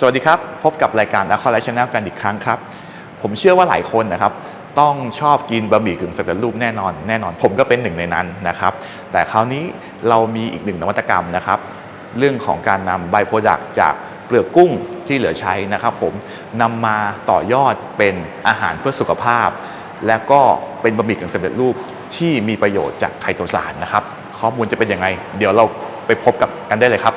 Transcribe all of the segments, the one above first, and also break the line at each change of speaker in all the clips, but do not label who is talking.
สวัสดีครับ พบกับรายการ a q u a l i f e Channel กันอีกครั้งครับ ผมเชื่อว่าหลายคนนะครับ ต้องชอบกินบะหมี่กึ่งสำเร็จรูปแน่นอนแน่นอน ผมก็เป็นหนึ่งในนั้นนะครับ แต่คราวนี้เรามีอีกหนึ่งนวัตกรรมนะครับ เรื่องของการนำไบโ r รดักจากเปลือกกุ้งที่เหลือใช้นะครับ ผมนำมาต่อยอดเป็นอาหารเพื่อสุขภาพ และก็เป็นบะหมี่กึ่งสำเร็จรูปที่มีประโยชน์จากไคโตซานนะครับ ข้อมูลจะเป็นยังไง เดี๋ยวเราไปพบกับกันได้เลยครับ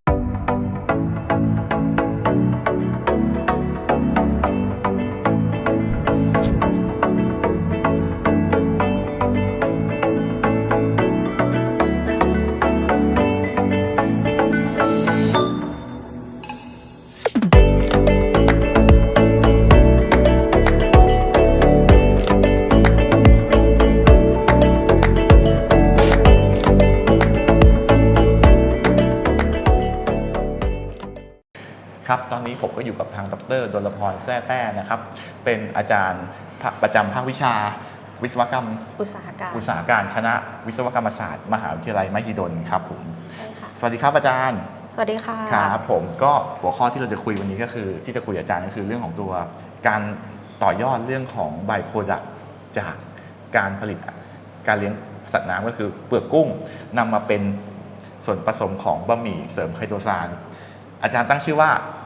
ผมก็อยู่กับทางดรดลพรแท้แต้นะครับ เป็นอาจารย์ภาประจำภาควิชา วิศวกรรม
อุตสาหกรรม
อุตสาหการคณะวิศวกรรมศาสตร์มหาวิทยาลัยมหิดลครับผม
ใช่ค่ะ
สวัสดีครับอาจารย์
สวัสดีค่ะ
ครับผมก็หัวข้อที่เราจะคุยวันนี้ก็คือ ที่จะคุยกับอาจารย์ก็คือเรื่องของตัว การต่อยอดเรื่องของไบโ r รดักจากการผลิตการเลี้ยงสัตว์น้ำก็คือเปลือกกุ้งนำมาเป็นส่วนผสมของบะหมี่เสริมไคโตซานอาจารย์ตั้งชื่อว่า
เอ่อ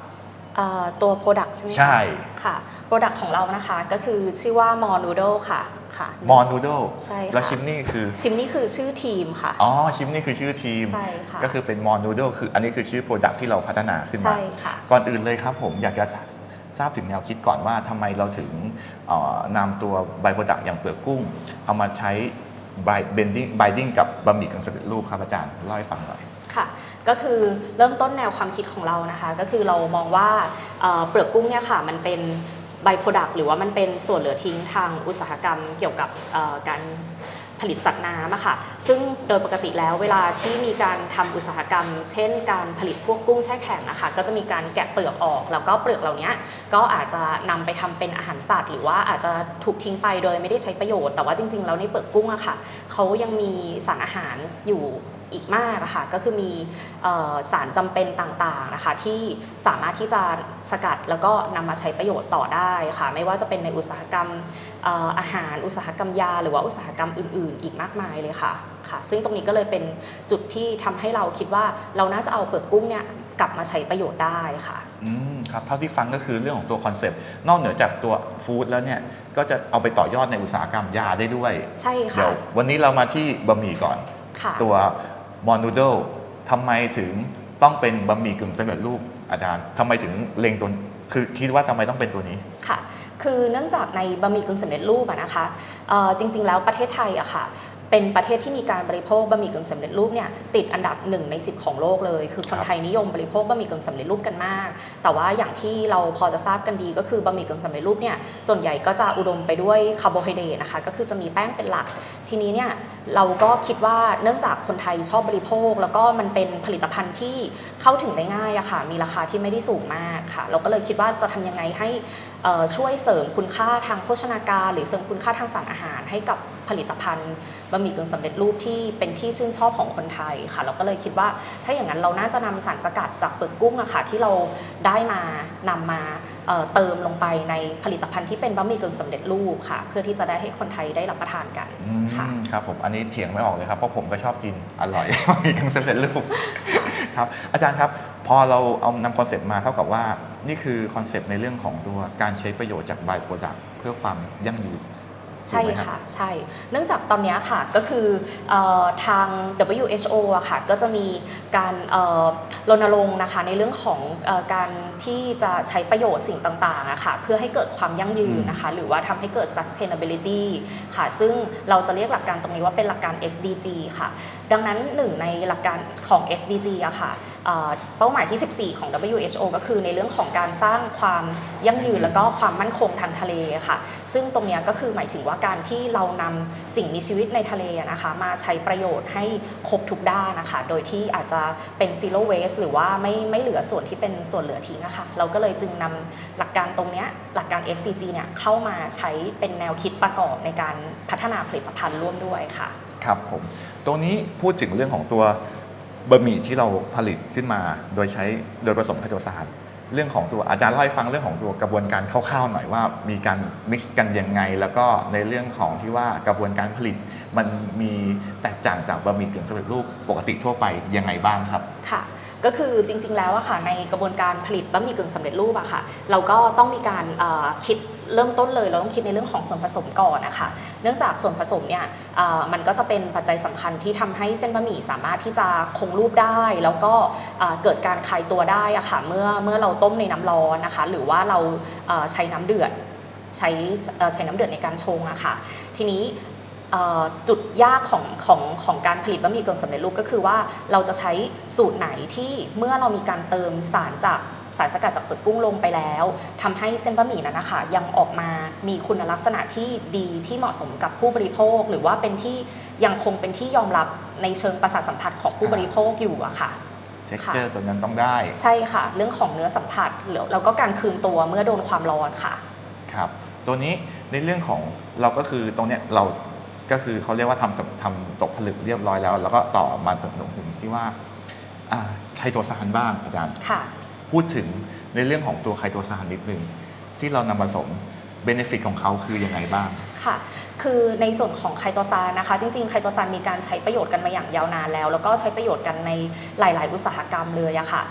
ตัว Product ใช่ไหมคะ
ใช่
ค่ะ Product ของเรานะคะก็คือชื่อว่า m o r Noodle ค่ะค่ะ
มอนูโด
ใช่ค่ะ
แล้วชิมนี่คือ
ชิมนี่คือชื่อทีมค่ะ
อ๋อ ชิมนี่คือชื่อทีม
ใช่ค่ะ
ก็คือเป็นมอนูโดคืออันนี้คือชื่อโปรดักที่เราพัฒนาขึ้นมา
ใช่ค่ะ
ก่อนอื่นเลยครับผมอยากจะทราบถึงแนวคิดก่อนว่าทำไมเราถึงเอ่อนำตัวไบโปรดักอย่างเปลือกกุ้ง เอามาใช้ไบเบนดิ้งไบดิ้งกับบะหมี่กึ่งสำเร็จรูปครับอาจารย์เล่าให้ฟังหน่อย
ค่ะ ก็คือเริ่มต้นแนวความคิดของเรานะคะ ก็คือเรามองว่าเปลือกกุ้งเนี่ยค่ะมันเป็นไบโ r รดักหรือว่ามันเป็นส่วนเหลือทิ้งทางอุตสาหกรรมเกี่ยวกับการผลิตสัตว์น้ำอะค่ะ ซึ่งโดยปกติแล้วเวลาที่มีการทำอุตสาหกรรม เช่น การผลิตพวกกุ้งแช่แข็งนะคะ ก็จะมีการแกะเปลือกออก แล้วก็เปลือกเหล่านี้ก็อาจจะนำไปทำเป็นอาหารสัตว์ หรือว่าอาจจะถูกทิ้งไปโดยไม่ได้ใช้ประโยชน์ แต่ว่าจริงๆแล้วในเปลือกกุ้งอะค่ะเขายังมีสารอาหารอยู่ อีกมากอะค่ะก็คือมีเอ่อสารจำเป็นต่างๆนะคะที่สามารถที่จะสกัดแล้วก็นำมาใช้ประโยชน์ต่อได้ค่ะ ไม่ว่าจะเป็นในอุตสาหกรรมเอ่ออาหาร อุตสาหกรรมยา หรือว่าอุตสาหกรรมอื่น ๆ อีกมากมายเลยค่ะค่ะ ซึ่งตรงนี้ก็เลยเป็นจุดที่ทำให้เราคิดว่าเราน่าจะเอาเปลือกกุ้งเนี่ยกลับมาใช้ประโยชน์ได้ค่ะ
อืมครับเท่าที่ฟังก็คือเรื่องของตัวคอนเซปต์นอกเหนือจากตัวฟู้ดแล้วเนี่ยก็จะเอาไปต่อยอดในอุตสาหกรรมยาได้ด้วย
ใช่
เดี๋
ค่ะ
ยววันนี้เรามาที่บะหมี่ก่อน
ค่ะ
ตัว มอนูโดทำไมถึงต้องเป็นบะหมี่กึ่งสำเร็จรูปอาจารย์ทำไมถึงเล็งตัวคือคิดว่าทำไมต้องเป็นตัวนี้
ค่ะ คือเนื่องจากในบะหมี่กึ่งสำเร็จรูปอะนะคะจริง ๆ แล้วประเทศไทยอะค่ะ เป็นประเทศที่มีการบริโภคบะหมี่กึ่งสำเร็จรูปเนี่ยติดอันดับหนึ่งใน 10 ของโลกเลย คือคนไทยนิยมบริโภคบะหมี่กึ่งสำเร็จรูปกันมาก แต่ว่าอย่างที่เราพอจะทราบกันดีก็คือบะหมี่กึ่งสำเร็จรูปเนี่ยส่วนใหญ่ก็จะอุดมไปด้วยคาร์โบไฮเดรตนะคะก็คือจะมีแป้งเป็นหลัก ทีนี้เนี่ยเราก็คิดว่าเนื่องจากคนไทยชอบบริโภค แล้วก็มันเป็นผลิตภัณฑ์ที่เข้าถึงได้ง่ายอะค่ะมีราคาที่ไม่ได้สูงมากค่ะ เราก็เลยคิดว่าจะทำยังไงให้ช่วยเสริมคุณค่าทางโภชนาการ หรือเสริมคุณค่าทางสารอาหารให้กับ ผลิตภัณฑ์บะหมี่กึ่งสำเร็จรูปที่เป็นที่ชื่นชอบของคนไทยค่ะ เราก็เลยคิดว่าถ้าอย่างนั้นเราน่าจะนำสารสกัดจากเปลือกกุ้งอะค่ะที่เราได้มานำมาเเติมลงไปในผลิตภัณฑ์ที่เป็นบะหมี่กึ่งสำเร็จรูปค่ะ เพื่อที่จะได้ให้คนไทยได้รับประทานกันค่ะ
ครับผมอันนี้เถียงไม่ออกเลยครับเพราะผมก็ชอบกินอร่อยมีกึ่งสำเร็จรูปครับอาจารย์ครับพอเราเอานำคอนเซ็ปต์มาเท่ากับว่านี่คือคอนเซปต์ในเรื่องของตัวการใช้ประโยชน์จาก by product เพื่อความยั่งยืน
ใช่
ถูกไหมรับ
ค่ะใช่เนื่องจากตอนเนี้ยค่ะก็คือเออทาง WHO อะค่ะก็จะมีการเอ่อรณรงค์นะคะในเรื่องของเออการที่จะใช้ประโยชน์สิ่งต่างๆอะค่ะเพื่อให้เกิดความยั่งยืนนะคะหรือว่าทำให้เกิด sustainability ค่ะซึ่งเราจะเรียกหลักการตรงนี้ว่าเป็นหลักการ SDG ค่ะ ดังนั้นหนึ่งในหลักการของ SDG อะค่ะเอ่อเป้าหมายที่ 14 ของ WHO ก็คือในเรื่องของการสร้างความยั่งยืนแล้วก็ความมั่นคงทางทะเลค่ะ ซึ่งตรงนี้ก็คือหมายถึงว่าการที่เรานำสิ่งมีชีวิตในทะเลนะคะมาใช้ประโยชน์ให้ครบทุกด้านนะคะ โดยที่อาจจะเป็น zero waste หรือว่าไม่ไม่เหลือส่วนที่เป็นส่วนเหลือทิ้งนะคะเราก็เลยจึงนำหลักการตรงนี้หลักการ SCG เนี่ยเข้ามาใช้เป็นแนวคิดประกอบในการพัฒนาผลิตภัณฑ์ร่วมด้วยค่ะ
ครับผมตรงนี้พูดถึงเรื่องของตัวบะหมี่ที่เราผลิตขึ้นมา โดยใช้โดยผสมไคโตซาน เรื่องของตัวอาจารย์เล่าให้ฟังเรื่องของตัวกระบวนการคร่าวๆหน่อยว่ามีการมิกซ์กันยังไง แล้วก็ในเรื่องของที่ว่ากระบวนการผลิต มันมีแตกต่างจากบะหมี่กึ่งสำเร็จรูปปกติทั่วไปยังไงบ้างครับ
ค่ะ ก็คือจริง ๆ แล้วอะค่ะในกระบวนการผลิตบะหมี่กึ่งสำเร็จรูปอะค่ะ เราก็ต้องมีการคิดเริ่มต้นเลยเราต้องคิดในเรื่องของส่วนผสมก่อนนะคะเนื่องจากส่วนผสมเนี่ยมันก็จะเป็นปัจจัยสำคัญที่ทำให้เส้นบะหมี่สามารถที่จะคงรูปได้ แล้วก็เกิดการคลายตัวได้อะค่ะเมื่อเมื่อเราต้มในน้ำร้อนนะคะ หรือว่าเราใช้น้ำเดือดใช้ใช้น้ำเดือดในการชงอะค่ะ ทีนี้ จุดยากของของของการผลิตบะหมี่กึ่งสำเร็จรูปก็คือว่าเราจะใช้สูตรไหนที่เมื่อเรามีการเติมสารจากสารสกัดจากเปลือกกุ้งลงไปแล้วทำให้เส้นบะหมี่นั้นนะคะยังออกมามีคุณลักษณะที่ดีที่เหมาะสมกับผู้บริโภค หรือว่าเป็นที่ยังคงเป็นที่ยอมรับในเชิงประสาทสัมผัสของผู้บริโภคอยู่อะค่ะ
เท็กเจอร์ตัวนั้นต้องได้
ใช่ค่ะ เรื่องของเนื้อสัมผัสแล้วแล้วก็การคืนตัวเมื่อโดนความร้อนค่ะ
ครับ ตัวนี้ในเรื่องของเราก็คือตรงเนี้ยเรา ก็คือเขาเรียกว่าทำสำทำตกผลึกเรียบร้อยแล้ว แล้วก็ต่อมาถึงถึงที่ว่าอ่าไคโตซานบ้างอาจารย์
ค่ะ
พูดถึงในเรื่องของตัวไคโตซานนิดนึงที่เรานำมาผสมเบนฟิตของเขาคือยังไงบ้าง
ค่ะคือในส่วนของไคโตซานนะคะ จริงๆไคโตซานมีการใช้ประโยชน์กันมาอย่างยาวนานแล้ว แล้วก็ใช้ประโยชน์กันในหลาย ๆ อุตสาหกรรมเลยอะค่ะ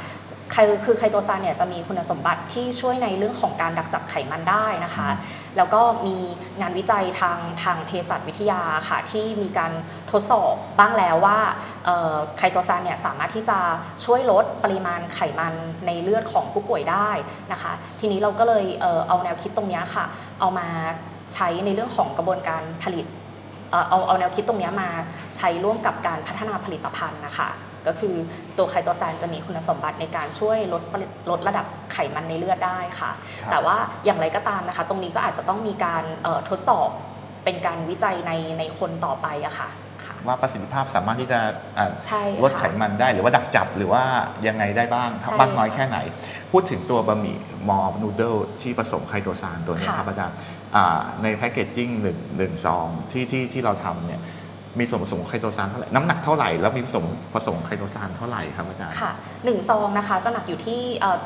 คือคือไคโตซานเนี่ยจะมีคุณสมบัติที่ช่วยในเรื่องของการดักจับไขมันได้นะคะ แล้วก็มีงานวิจัยทางทางเภสัชวิทยาค่ะที่มีการทดสอบบ้างแล้วว่าเอ่อไคโตซานเนี่ยสามารถที่จะช่วยลดปริมาณไขมันในเลือดของผู้ป่วยได้นะคะ ทีนี้เราก็เลยเอ่อเอาแนวคิดตรงเนี้ยค่ะ เอามาใช้ในเรื่องของกระบวนการผลิตเอ่อเอาเอาแนวคิดตรงเนี้ยมาใช้ร่วมกับการพัฒนาผลิตภัณฑ์นะคะ ก็คือตัวไคโตซานจะมีคุณสมบัติในการช่วยลดปริลดระดับไขมันในเลือดได้ค่ะ
ครับ
แต่ว่าอย่างไรก็ตามนะคะ ตรงนี้ก็อาจจะต้องมีการเอ่อทดสอบเป็นการวิจัยในในคนต่อไปอะค่ะค่ะ
ว่าประสิทธิภาพสามารถที่จะอ่า
ใช่ค่ะ
ลดไขมันได้หรือว่าดักจับหรือว่ายังไงได้บ้างครับ
ใช่
มากน้อยแค่ไหน พูดถึงตัวบะหมี่มอนูเดิลที่ผสมไคโตซานตัวเนี้ย
ค่ะ
ครับอาจารย์อ่าในแพคเกจจิ้งหนึ่งหนึ่งซองที่ที่ที่เราทำเนี่ย มีส่วนผสมของไคโตซานเท่าไหร่ น้ำหนักเท่าไหร่ แล้วมีส่วนผสมของไคโตซานเท่าไหร่ครับอาจารย์
ค่ะหนึ่งซองนะคะจะหนักอยู่ที่เอ่อ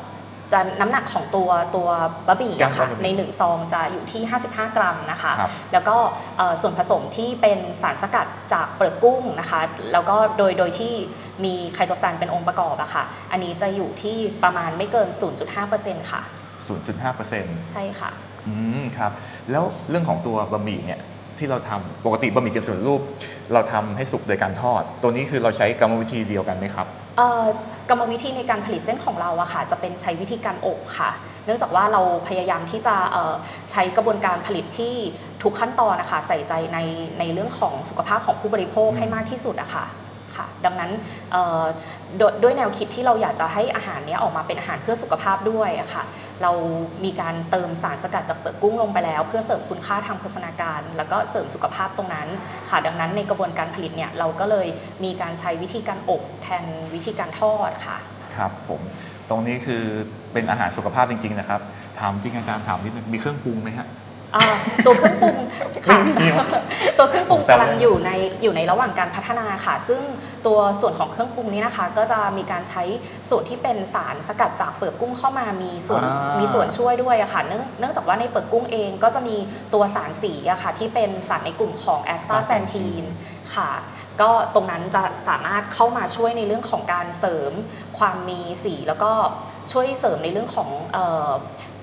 จะน้ำหนักของตัวตัวบะหมี่
กรัม
อะค่ะ
บะหมี่
ในหนึ่งซองจะอยู่ที่ 55 กรัมนะคะ
ครับ
แล้วก็เอ่อส่วนผสมที่เป็นสารสกัดจากเปลือกกุ้งนะคะ แล้วก็โดยโดยที่มีไคโตซานเป็นองค์ประกอบอะค่ะ อันนี้จะอยู่ที่ประมาณไม่เกิน 0.5%ค่ะ
0.5%
ใช่ค่ะ
อืมครับ แล้วเรื่องของตัวบะหมี่เนี่ย ที่เราทำปกติบะหมี่กึ่งสำเร็จรูป เราทำให้สุกโดยการทอด ตัวนี้คือเราใช้กรรมวิธีเดียวกันไหมครับ
เอ่อกรรมวิธีในการผลิตเส้นของเราอะค่ะจะเป็นใช้วิธีการอบค่ะ เนื่องจากว่าเราพยายามที่จะใช้กระบวนการผลิตที่ทุกขั้นตอนนะคะใส่ใจในในเรื่องของสุขภาพของผู้บริโภคให้มากที่สุดอะค่ะ ค่ะ ดังนั้นดด้วยแนวคิดที่เราอยากจะให้อาหารนี้ออกมาเป็นอาหารเพื่อสุขภาพด้วยค่ะ เรามีการเติมสารสกัดจากเปลือกกุ้งลงไปแล้ว เพื่อเสริมคุณค่าทางโภชนาการ แล้วก็เสริมสุขภาพตรงนั้นค่ะ ดังนั้นในกระบวนการผลิตเนี่ยเราก็เลยมีการใช้วิธีการอบแทนวิธีการทอดค่ะ
ครับผมตรงนี้คือเป็นอาหารสุขภาพจริงๆนะครับ ถามจริงอาจารย์ถามนิดนึงมีเครื่องปรุงไหมฮะ
อ่าตัวเครื่องปรุงค่ะ
ไม่มีหรอ
ตัวเครื่องปรุง
ผมแซว
กำลังอยู่ในอยู่ในระหว่างการพัฒนาค่ะ ซึ่งตัวส่วนของเครื่องปรุงนี้นะคะ ก็จะมีการใช้ส่วนที่เป็นสารสกัดจากเปลือกกุ้งเข้ามามีส่วน
อ่ามี
มีส่วนช่วยด้วยอะค่ะเนื่องเนื่องจากว่าในเปลือกกุ้งเองก็จะมีตัวสารสีอะค่ะที่เป็นสารในกลุ่มของแอสตาแซนทีน ค่ะ ก็ตรงนั้นจะสามารถเข้ามาช่วยในเรื่องของการเสริมความมีสีแล้วก็ช่วยเสริมในเรื่องของเออ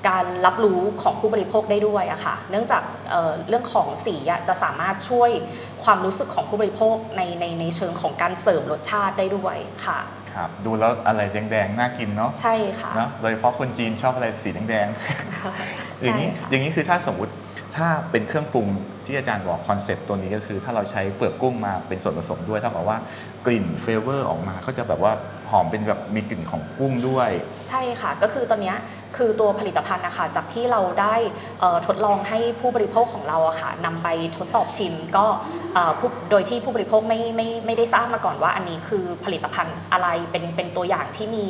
การรับรู้ของผู้บริโภคได้ด้วยอะค่ะ เนื่องจากเอ่อเรื่องของสีอะจะสามารถช่วยความรู้สึกของผู้บริโภคในในในเชิงของการเสริมรสชาติได้ด้วยค่ะ
ครับดูแล้วอะไรแดงๆ น่ากินเนาะ
ใช่ค่ะ
เนอะโดยเฉพาะคนจีนชอบอะไรสีแดงๆอย่างนี้
ใช่ค่ะ
อย่างนี้คือถ้าสมมติถ้าเป็นเครื่องปรุงที่อาจารย์บอกคอนเซ็ปต์ตัวนี้ก็คือ ถ้าเราใช้เปลือกกุ้งมาเป็นส่วนผสมด้วยเท่ากับว่ากลิ่นเฟเวอร์ออกมาก็จะแบบว่า หอมเป็นแบบมีกลิ่นของกุ้งด้วย
ใช่ค่ะ ก็คือตอนนี้คือตัวผลิตภัณฑ์นะคะจากที่เราได้ทดลองให้ผู้บริโภคของเราอะค่ะนำไปทดสอบชิมก็โดยที่ผู้บริโภคไม่ไม่ไม่ได้ทราบมาก่อนว่า อันนี้คือผลิตภัณฑ์อะไรเป็นเป็นตัวอย่างที่มี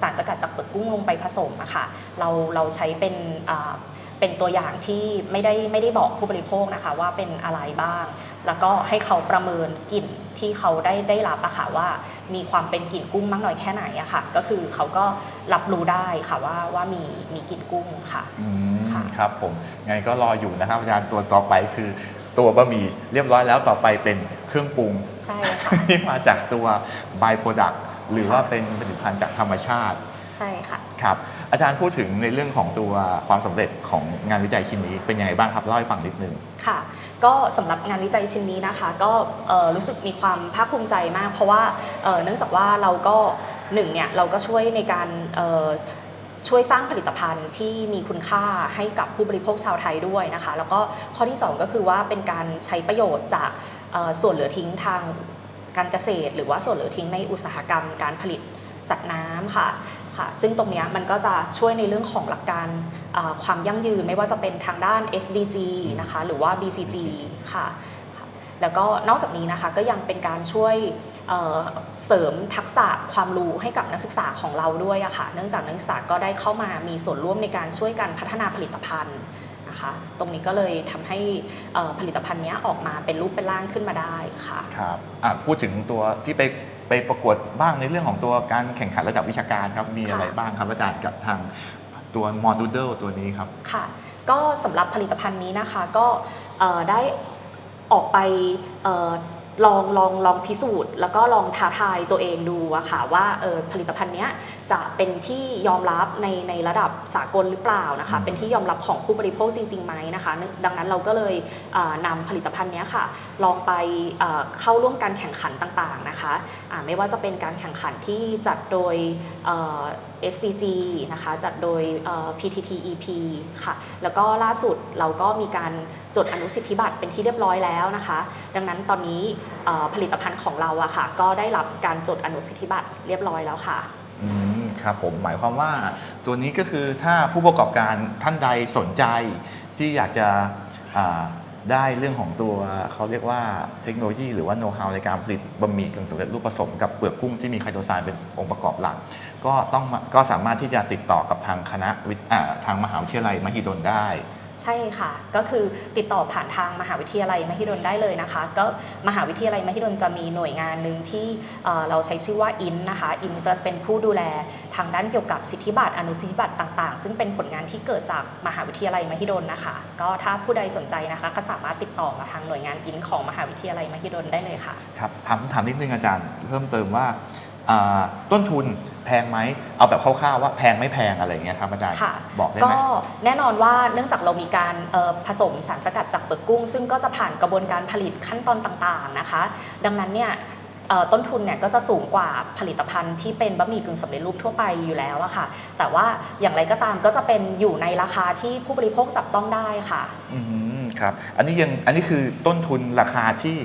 สารสกัดจากเปลือกกุ้งลงไปผสมอะค่ะเราเราใช้เป็นเป็นตัวอย่างที่ไม่ได้ไม่ได้บอกผู้บริโภคนะคะว่าเป็นอะไรบ้าง แล้วก็ให้เขาประเมินกลิ่นที่เขาได้ได้รับอะค่ะว่ามีความเป็นกลิ่นกุ้งมากน้อยแค่ไหนอะค่ะ ก็คือเขาก็รับรู้ได้ค่ะว่าว่ามีมีกลิ่นกุ้งค่ะ
อืม
ค่ะ
ครับผมไงก็รออยู่นะครับอาจารย์ตัวต่อไปคือตัวบะหมี่เรียบร้อยแล้วต่อไปเป็นเครื่องปรุง
ใช่ค่ะ
ที่มาจากตัวบ y Product หรือว่าเป็นผลิตภัณฑ์จากธรรมชาติ
ใช่ค่ะ
ครับ อาจารย์พูดถึงในเรื่องของตัวความสำเร็จของงานวิจัยชิ้นนี้เป็นยังไงบ้างครับเล่าให้ฟังนิดนึง
ค่ะ ก็สำหรับงานวิจัยชิ้นนี้นะคะ ก็รู้สึกมีความภาคภูมิใจมาก เพราะว่าเนื่องจากว่าเราก็หนึ่งเนี่ยเราก็ช่วยในการช่วยสร้างผลิตภัณฑ์ที่มีคุณค่าให้กับผู้บริโภคชาวไทยด้วยนะคะ แล้วก็ข้อที่สองก็คือว่าเป็นการใช้ประโยชน์จากส่วนเหลือทิ้งทางการเกษตร หรือว่าส่วนเหลือทิ้งในอุตสาหกรรมการผลิตสัตว์น้ำค่ะ ค่ะซึ่งตรงนี้มันก็จะช่วยในเรื่องของหลักการความยั่งยืนไม่ว่าจะเป็นทางด้าน SDG นะคะหรือว่า BCG ค่ะค่ะแล้วก็นอกจากนี้นะคะก็ยังเป็นการช่วยเเสริมทักษะความรู้ให้กับนักศึกษาของเราด้วยอะค่ะ เนื่องจากนักศึกษาก็ได้เข้ามามีส่วนร่วมในการช่วยกันพัฒนาผลิตภัณฑ์นะคะ ตรงนี้ก็เลยทำให้ผลิตภัณฑ์นี้ออกมาเป็นรูปเป็นร่างขึ้นมาได้ค่ะ
ครับพูดถึงตัวที่ไป ไปประกวดบ้างในเรื่องของตัวการแข่งขันระดับวิชาการครับมีอะไร
ค่ะ
บ้างครับอาจารย์กับทางตัวมอดูเดิลตัวนี้ครับ
ค่ะก็สำหรับผลิตภัณฑ์นี้นะคะก็เอ่อได้ออกไปเอ่อลองลองลองพิสูจน์ แล้วก็ลองท้าทายตัวเองดูอะค่ะว่าเออผลิตภัณฑ์เนี้ยจะเป็นที่ยอมรับในในระดับสากลหรือเปล่านะคะ เป็นที่ยอมรับของผู้บริโภคจริงๆไหมนะคะ ดังนั้นเราก็เลยเอ่อนำผลิตภัณฑ์เนี้ยค่ะ ลองไปเอ่อเข้าร่วมการแข่งขันต่างๆนะคะอ่าไม่ว่าจะเป็นการแข่งขันที่จัดโดยเอ่อ SCG นะคะ จัดโดยเอ่อ PTTEP ค่ะ แล้วก็ล่าสุดเราก็มีการจดอนุสิทธิบัตรเป็นที่เรียบร้อยแล้วนะคะ ดังนั้นตอนนี้เอ่อผลิตภัณฑ์ของเราอะค่ะ ก็ได้รับการจดอนุสิทธิบัตรเรียบร้อยแล้วค่ะ
อืม ครับผมหมายความว่าตัวนี้ก็คือถ้าผู้ประกอบการท่านใดสนใจที่อยากจะได้เรื่องของตัวเขาเรียกว่าเทคโนโลยีหรือว่าโน้ตฮาวในการผลิตบะหมี่กึ่งสำเร็จรูปผสมกับเปลือกกุ้งที่มีไคโตซานเป็นองค์ประกอบหลัก ก็ต้องก็สามารถที่จะติดต่อกับทางคณะทางมหาวิทยาลัยมหิดลได้
ใช่ค่ะ ก็คือติดต่อผ่านทางมหาวิทยาลัยมหิดลได้เลยนะคะ ก็มหาวิทยาลัยมหิดลจะมีหน่วยงานหนึ่งที่เราใช้ชื่อว่าอินนะคะ อินจะเป็นผู้ดูแลทางด้านเกี่ยวกับสิทธิบัตรอนุสิทธิบัตรต่างๆ ซึ่งเป็นผลงานที่เกิดจากมหาวิทยาลัยมหิดลนะคะ ก็ถ้าผู้ใดสนใจนะคะ ก็สามารถติดต่อมาทางหน่วยงานอินของมหาวิทยาลัยมหิดลได้เลยค่ะ
ครับถามถามนิดนึงอาจารย์ เพิ่มเติมว่า ต้นทุนแพงไหมเอาแบบคร่าวๆว่าแพงไม่แพงอะไรอย่างเงี้ยครับอาจารย์
ค่ะ
บอกได้
ก็
ไหม
แน่นอนว่าเนื่องจากเรามีการเอ่อผสมสารสกัดจากเปลือกกุ้ง ซึ่งก็จะผ่านกระบวนการผลิตขั้นตอนต่างๆนะคะ ดังนั้นเนี่ยเอ่อต้นทุนเนี่ยก็จะสูงกว่าผลิตภัณฑ์ที่เป็นบะหมี่กึ่งสำเร็จรูปทั่วไปอยู่แล้วอะค่ะ แต่ว่าอย่างไรก็ตามก็จะเป็นอยู่ในราคาที่ผู้บริโภคจับต้องได้ค่ะ
อืมครับอันนี้ยังอันนี้คือต้นทุนราคาที่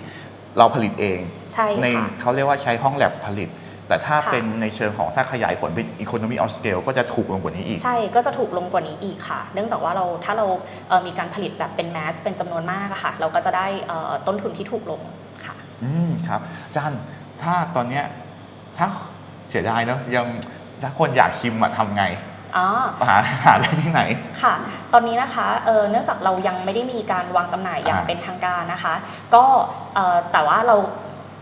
เราผลิตเอง
ใช่
ใน
ค่ะ
เขาเรียกว่าใช้ห้องแลบผลิต แต่ถ้า
ค่ะ
เป็นในเชิงของถ้าขยายผลเป็น economy of scale ก็จะถูกลงกว่านี้อีก
ใช่ก็จะถูกลงกว่านี้อีกค่ะ เนื่องจากว่าเราถ้าเราเอ่อมีการผลิตแบบเป็นแมสเป็นจำนวนมากอะค่ะ เราก็จะได้เอ่อต้นทุนที่ถูกลงค่ะ
อืมครับอาจารย์ถ้าตอนเนี้ยถ้าเสียดายเนอะยังถ้าคนอยากชิมอะทำไง
อ๋อ
หาหาได้ที่ไหน
ค่ะ ตอนนี้นะคะเอ่อเนื่องจากเรายังไม่ได้มีการวางจำหน่ายอย่าง
อ่า
เป็นทางการนะคะ ก็เอ่อแต่ว่าเรา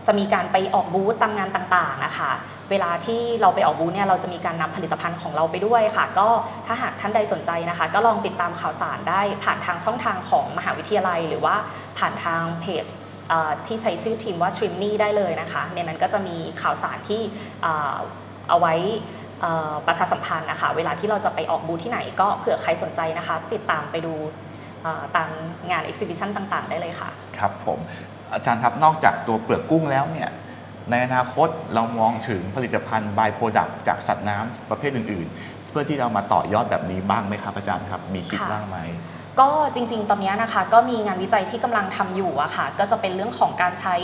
จะมีการไปออกบูธตามงานต่างๆนะคะเวลาที่เราไปออกบูธเนี่ยเราจะมีการนำผลิตภัณฑ์ของเราไปด้วยค่ะ ก็ถ้าหากท่านใดสนใจนะคะ ก็ลองติดตามข่าวสารได้ผ่านทางช่องทางของมหาวิทยาลัย หรือว่าผ่านทางเพจที่ใช้ชื่อทีมว่า t r i m n y ได้เลยนะคะ ในนั้นก็จะมีข่าวสารที่เอาไว้ประชาสัมพันธ์นะคะ เวลาที่เราจะไปออกบูธที่ไหนก็เผื่อใครสนใจนะคะ ติดตามไปดูเอ่อตามงาน exhibition ต่างๆ ได้เลยค่ะ
ครับผม อาจารย์ครับนอกจากตัวเปลือกกุ้งแล้วเนี่ยในอนาคตเรามองถึงผลิตภัณฑ์ by product จากสัตว์น้ำประเภทอื่น ๆ เพื่อที่เรามาต่อยอดแบบนี้บ้างไหมครับอาจารย์ครับ มีคิด
ค่ะ
บ้างไหม
ก็จริงๆ ตอนนี้นะคะก็มีงานวิจัยที่กำลังทำอยู่อะค่ะ ก็จะเป็นเรื่องของการใช้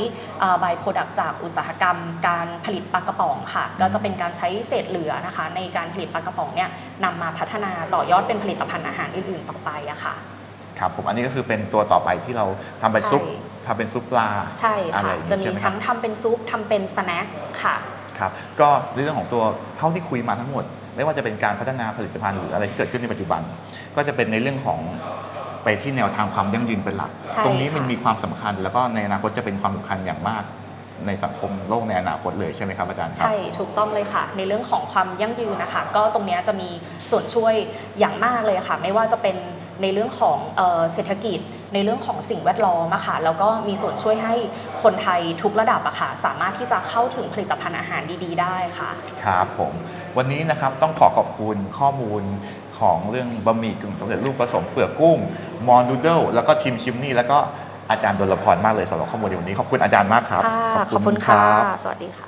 บายโปรดักจากอุตสาหกรรม การผลิตปลากระป๋องค่ะ ก็จะเป็นการใช้เศษเหลือนะคะ ในการผลิตปลากระป๋องเนี่ยนำมาพัฒนาต่อยอดเป็นผลิตภัณฑ์อาหารอื่นๆ ต่อไปอะค่ะ
ครับผมอันนี้ก็คือเป็นตัวต่อไปที่เราทำเป็นซุป
ใช่
ทำเป็นซุปปลา
ใช่
อะไร
ค่ะ
อย่างนี้
จะมี
ใช่ไหมครั
ทั้
บ
งทำเป็นซุปทำเป็นสแน็คค่ะ
ครับก็ในเรื่องของตัวเท่าที่คุยมาทั้งหมด ไม่ว่าจะเป็นการพัฒนาผลิตภัณฑ์หรืออะไรที่เกิดขึ้นในปัจจุบัน ก็จะเป็นในเรื่องของไปที่แนวทางความยั่งยืนเป็นหลัก
ใช่
ตรงนี้มัน
ค่ะ
มีความสำคัญ แล้วก็ในอนาคตจะเป็นความสำคัญอย่างมาก ในสังคมโลกในอนาคตเลยใช่ไหมครับอาจารย์ครับ
ใช่ถูกต้องเลยค่ะ ในเรื่องของความยั่งยืนนะคะ ก็ตรงเนี้ยจะมีส่วนช่วยอย่างมากเลยค่ะ ไม่ว่าจะเป็น ในเรื่องของเอ่อเศรษฐกิจ ในเรื่องของสิ่งแวดล้อมอะค่ะแล้วก็มีส่วนช่วยให้คนไทยทุกระดับอะค่ะสามารถที่จะเข้าถึงผลิตภัณฑ์อาหารดี ๆ ได้ค่ะ
ครับผมวันนี้นะครับต้องขอขอบคุณข้อมูลของเรื่องบะหมี่กึ่งสำเร็จรูปผสมเปลือกกุ้งมอนดูเดิลแล้วก็ทีมชิมนี่แล้วก็อาจารย์ดลพรมากเลยสำหรับข้อมูลในวันนี้ขอบคุณอาจารย์มากครับ
ค่ะขอบคุณค่ะ
รับ
สวัสดีค่ะ